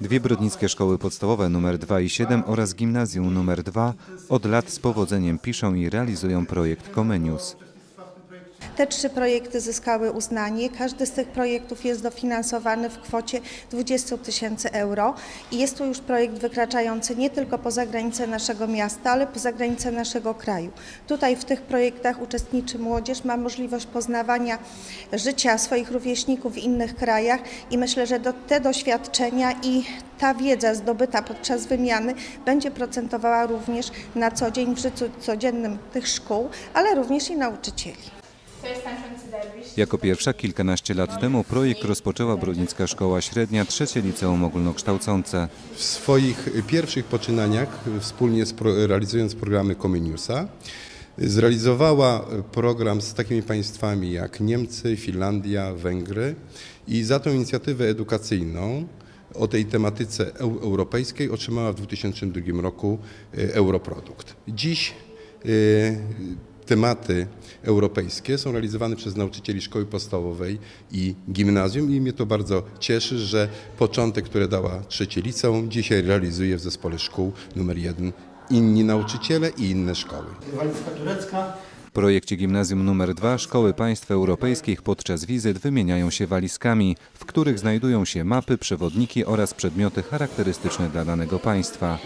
Dwie brodnickie szkoły podstawowe nr 2 i 7 oraz gimnazjum nr 2 od lat z powodzeniem piszą i realizują projekt Comenius. Te trzy projekty zyskały uznanie. Każdy z tych projektów jest dofinansowany w kwocie 20 tysięcy euro i jest to już projekt wykraczający nie tylko poza granice naszego miasta, ale poza granice naszego kraju. Tutaj w tych projektach uczestniczy młodzież, ma możliwość poznawania życia swoich rówieśników w innych krajach i myślę, że do, te doświadczenia i ta wiedza zdobyta podczas wymiany będzie procentowała również na co dzień w życiu codziennym tych szkół, ale również i nauczycieli. Jako pierwsza kilkanaście lat temu projekt rozpoczęła Brodnicka Szkoła Średnia, trzecie liceum ogólnokształcące. W swoich pierwszych poczynaniach, wspólnie z realizując programy Comeniusa, zrealizowała program z takimi państwami jak Niemcy, Finlandia, Węgry i za tą inicjatywę edukacyjną o tej tematyce eu- europejskiej otrzymała w 2002 roku e, Europrodukt. Dziś e, tematy europejskie są realizowane przez nauczycieli szkoły podstawowej i gimnazjum i mnie to bardzo cieszy, że początek, który dała trzecie liceum, dzisiaj realizuje w zespole szkół numer jeden inni nauczyciele i inne szkoły. walizka turecka. W projekcie gimnazjum nr 2 szkoły państw europejskich podczas wizyt wymieniają się walizkami, w których znajdują się mapy, przewodniki oraz przedmioty charakterystyczne dla danego państwa.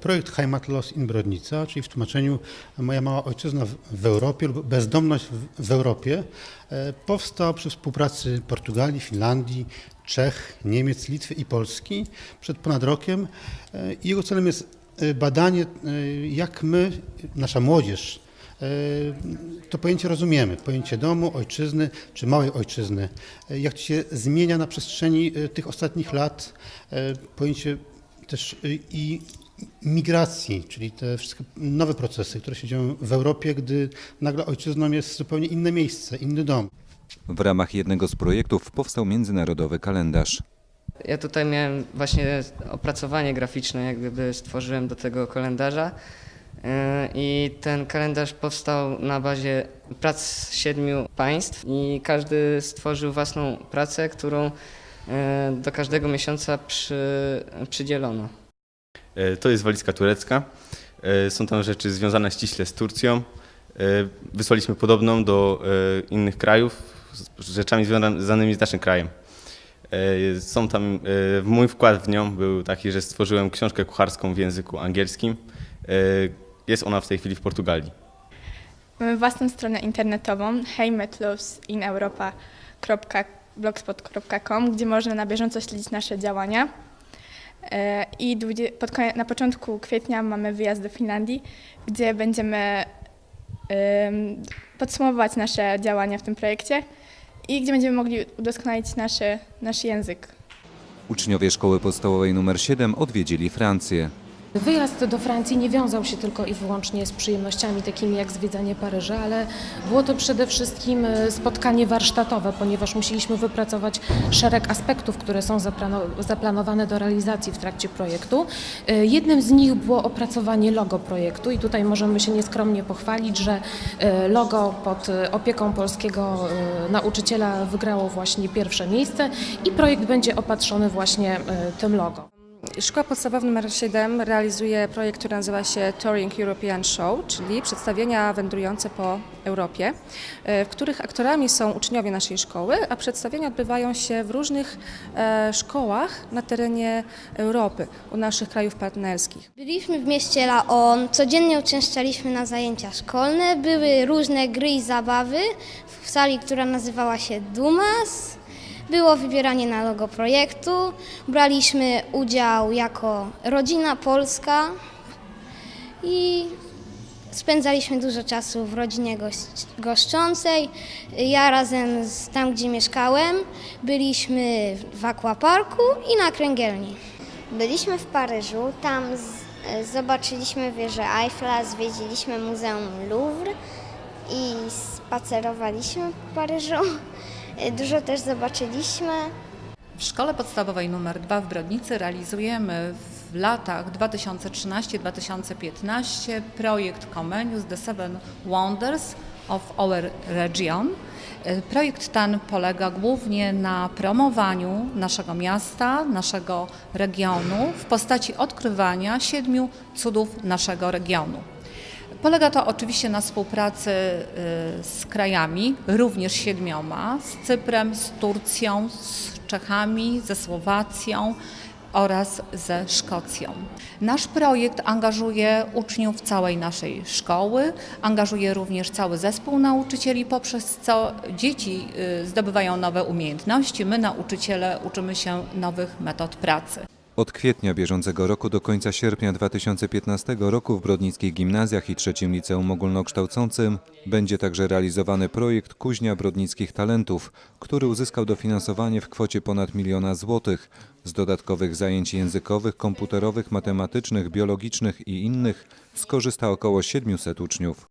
Projekt Heimatlos in Brodnica, czyli w tłumaczeniu Moja mała ojczyzna w- Europie lub Bezdomność w- Europie, e, powstał przy współpracy Portugalii, Finlandii, Czech, Niemiec, Litwy i Polski przed ponad rokiem. E, Jego celem jest e, badanie, jak my, nasza młodzież, to pojęcie rozumiemy, pojęcie domu, ojczyzny czy małej ojczyzny, jak się zmienia na przestrzeni tych ostatnich lat, pojęcie też i migracji, czyli te wszystkie nowe procesy, które się dzieją w Europie, gdy nagle ojczyzną jest zupełnie inne miejsce, inny dom. W ramach jednego z projektów powstał międzynarodowy kalendarz. Ja tutaj miałem właśnie opracowanie graficzne, jak gdyby stworzyłem do tego kalendarza. Yy, I ten kalendarz powstał na bazie prac siedmiu państw i każdy stworzył własną pracę, którą yy, do każdego miesiąca przy, przydzielono. E, To jest walizka turecka. E, Są tam rzeczy związane ściśle z Turcją. E, Wysłaliśmy podobną do innych krajów z rzeczami związanymi z naszym krajem. Są tam, mój wkład w nią był taki, że stworzyłem książkę kucharską w języku angielskim. Jest ona w tej chwili w Portugalii. Mamy własną stronę internetową heimatlosineuropa.blogspot.com, gdzie można na bieżąco śledzić nasze działania. E, I koniec, na początku kwietnia mamy wyjazd do Finlandii, gdzie będziemy em, podsumowywać nasze działania w tym projekcie i gdzie będziemy mogli udoskonalić nasz język. Uczniowie szkoły podstawowej nr 7 odwiedzili Francję. Wyjazd do Francji nie wiązał się tylko i wyłącznie z przyjemnościami takimi jak zwiedzanie Paryża, ale było to przede wszystkim e, spotkanie warsztatowe, ponieważ musieliśmy wypracować szereg aspektów, które są zaplano- zaplanowane do realizacji w trakcie projektu. E, Jednym z nich było opracowanie logo projektu i tutaj możemy się nieskromnie pochwalić, że e, logo pod opieką polskiego nauczyciela wygrało właśnie pierwsze miejsce i projekt będzie opatrzony właśnie tym logo. Szkoła podstawowa nr 7 realizuje projekt, który nazywa się Touring European Show, czyli przedstawienia wędrujące po Europie, e, w których aktorami są uczniowie naszej szkoły, a przedstawienia odbywają się w różnych e, szkołach na terenie Europy, u naszych krajów partnerskich. Byliśmy w mieście Laon, codziennie uczęszczaliśmy na zajęcia szkolne, były różne gry i zabawy w sali, która nazywała się Dumas. Było wybieranie na logo projektu, braliśmy udział jako rodzina polska i spędzaliśmy dużo czasu w rodzinie gość, goszczącej. Ja razem z tam, gdzie mieszkałem, byliśmy w aquaparku i na kręgielni. Byliśmy w Paryżu, tam z, zobaczyliśmy wieżę Eiffla, zwiedziliśmy Muzeum Louvre i spacerowaliśmy po Paryżu. E, Dużo też zobaczyliśmy. W szkole podstawowej nr 2 w Brodnicy realizujemy w latach 2013-2015 projekt Comenius The Seven Wonders of Our Region. E, Projekt ten polega głównie na promowaniu naszego miasta, naszego regionu w postaci odkrywania siedmiu cudów naszego regionu. Polega to oczywiście na współpracy y, z krajami, również siedmioma, z Cyprem, z Turcją, z Czechami, ze Słowacją oraz ze Szkocją. Nasz projekt angażuje uczniów całej naszej szkoły, angażuje również cały zespół nauczycieli, poprzez co dzieci y, zdobywają nowe umiejętności, my nauczyciele uczymy się nowych metod pracy. Od kwietnia bieżącego roku do końca sierpnia 2015 roku w brodnickich gimnazjach i trzecim liceum ogólnokształcącym będzie także realizowany projekt Kuźnia Brodnickich Talentów, który uzyskał dofinansowanie w kwocie ponad miliona złotych. Z dodatkowych zajęć językowych, komputerowych, matematycznych, biologicznych i innych skorzysta około 700 uczniów.